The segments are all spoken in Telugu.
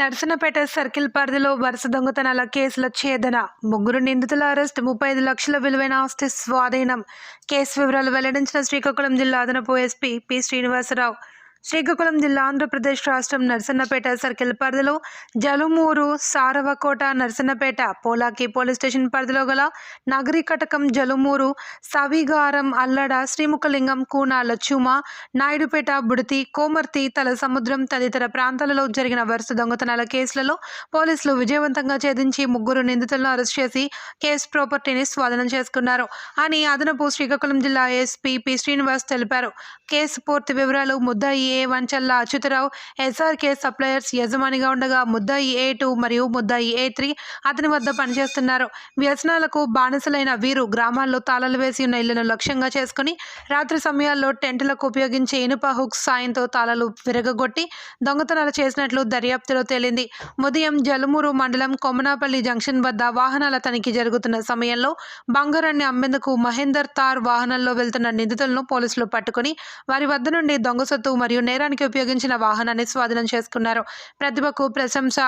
నర్సనపేట సర్కిల్ పరిధిలో వరుస దొంగతనాల కేసుల ఛేదన. ముగ్గురు నిందితుల అరెస్ట్ ముప్పై ఐదు లక్షల విలువైన ఆస్తి స్వాధీనం. కేసు వివరాలు వెల్లడించిన శ్రీకాకుళం జిల్లా అదనపు ఎస్పీ పి శ్రీనివాసరావు. శ్రీకాకుళం జిల్లా ఆంధ్రప్రదేశ్ రాష్ట్రం నర్సన్నపేట సర్కిల్ పరిధిలో జలుమూరు సారవకోట నర్సన్నపేట పోలాకి పోలీస్ స్టేషన్ పరిధిలో గల నగరి కటకం జలుమూరు సవిగారం అల్లడ శ్రీముఖలింగం కూన లచ్చుమ నాయుడుపేట బుడితి కోమర్తి తల సముద్రం తదితర ప్రాంతాలలో జరిగిన వరుస దొంగతనాల కేసులలో పోలీసులు విజయవంతంగా ఛేదించి ముగ్గురు నిందితులను అరెస్ట్ చేసి కేసు ప్రాపర్టీని స్వాధీనం చేసుకున్నారు. అని అదనపు శ్రీకాకుళం జిల్లా ఎస్పీ పి శ్రీనివాస్ తెలిపారు. కేసు పూర్తి వివరాలు ముద్దాయి A Vanchalla. Achyutarao SRK suppliers యజమానిగా ఉండగా ముద్దాయి ఏ టూ మరియు ముద్దాయి ఏ త్రీ అతని వద్ద పనిచేస్తున్నారు. వ్యసనాలకు బానిసలైన వీరు గ్రామాల్లో తాళాలు వేసి ఉన్న ఇళ్ళను లక్ష్యంగా చేసుకుని రాత్రి సమయాల్లో టెంట్లకు ఉపయోగించే ఇనుప హుక్స్ సాయంతో తాళాలు విరగగొట్టి దొంగతనాలు చేసినట్లు దర్యాప్తులో తేలింది. ఉదయం జలుమూరు మండలం కొమనాపల్లి జంక్షన్ వద్ద వాహనాల తనిఖీ జరుగుతున్న సమయంలో బంగారాన్ని అమ్మేందుకు మహేందర్ తార్ వాహనంలో వెళ్తున్న నిందితులను పోలీసులు పట్టుకుని వారి వద్ద నుండి దొంగ సొత్తు మరియు నేరానికి ఉపయోగించిన వాహనాన్ని స్వాధీనం చేసుకున్నారు. ప్రతిభకు ప్రశంస.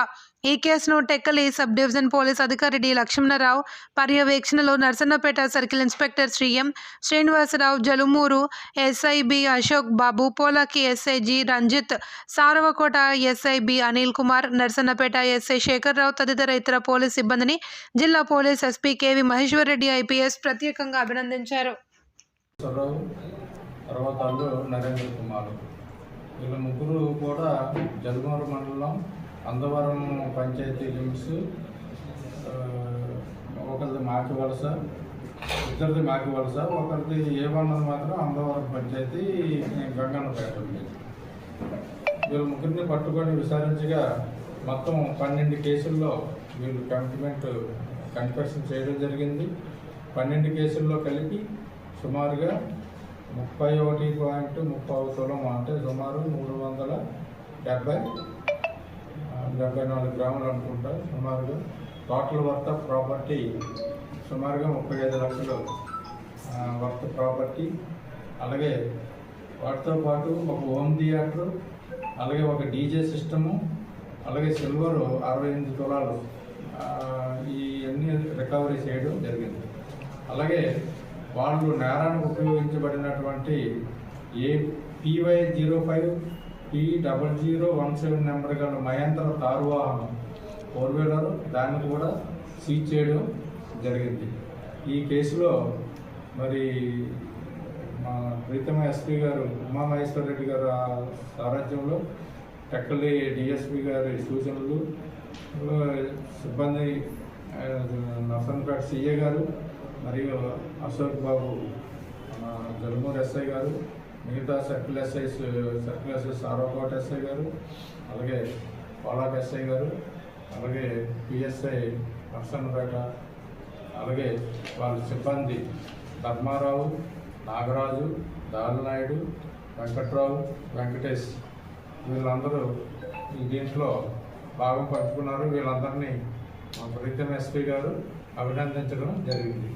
ఈ కేసును టెక్కలి సబ్ డివిజన్ పోలీస్ అధికారి డి. లక్ష్మణరావు పర్యవేక్షణలో Narasannapeta circle inspector Shri M. Srinivasarao Jalumuru SI B Ashok Babu Polaki SI G. Ranjith Saravakota SI B Anil Kumar Narasannapeta SI Shekharrao తదితర ఇతర పోలీస్ సిబ్బందిని జిల్లా police SP KV Maheshwar Reddy IPS ప్రత్యేకంగా అభినందించారు. తర్వాత నరేంద్ర కుమార్. వీళ్ళ ముగ్గురు కూడా జలగూరు మండలం అందవరం పంచాయతీ లిమిట్స్ ఒకరిది మాకి వలస ఇద్దరిది మాకి వలస ఒకరిది ఏమన్నది మాత్రం అందవరం పంచాయతీ గంగన్నపేట వీళ్ళ ముగ్గురిని పట్టుకొని విచారించగా మొత్తం పన్నెండు కేసుల్లో వీళ్ళు కమిట్మెంట్ కన్ఫెషన్ చేయడం జరిగింది. పన్నెండు కేసుల్లో కలిపి సుమారుగా ముప్పై ఒకటి పాయింట్ ముప్పై తులం అంటే సుమారు మూడు వందల డెబ్బై డెబ్బై నాలుగు గ్రాములు అనుకుంటా. సుమారుగా టోటల్ వర్త్ ఆఫ్ ప్రాపర్టీ సుమారుగా ముప్పై ఐదు లక్షలు వర్త్ ప్రాపర్టీ అలాగే వాటితో పాటు ఒక హోమ్ థియేటర్ అలాగే ఒక డీజే సిస్టము అలాగే సిల్వర్ అరవై ఎనిమిది తులాలు ఇవన్నీ ఈ అన్ని రికవరీ చేయడం జరిగింది. అలాగే వాళ్ళు నేరానికి ఉపయోగించబడినటువంటి A PY zero five P double zero one seven number గల మహేంద్ర తారు వాహనం ఫోర్ వీలర్ దాన్ని కూడా సీజ్ చేయడం జరిగింది. ఈ కేసులో మరి మా ప్రీతమ ఎస్పీ గారు ఉమామహేశ్వర రెడ్డి గారు ఆ సారథ్యంలో టెక్కలి డిఎస్పి గారి సూచనలు సిబ్బంది ఆ, సిఏ గారు మరియు అశోక్ బాబు మన ఎస్ఐ గారు మిగతా circle SIs circle SI Sarokota SI గారు అలాగే పోలాక్ ఎస్ఐ గారు అలాగే పిఎస్ఐ నర్సన్నపేట అలాగే వాళ్ళ సిబ్బంది ధర్మారావు నాగరాజు దాలనాయుడు వెంకట్రావు వెంకటేష్ వీళ్ళందరూ దీంట్లో భాగం పంచుకున్నారు. వీళ్ళందరినీ మా ప్రీతం ఎస్పీ గారు అభినందించడం జరిగింది.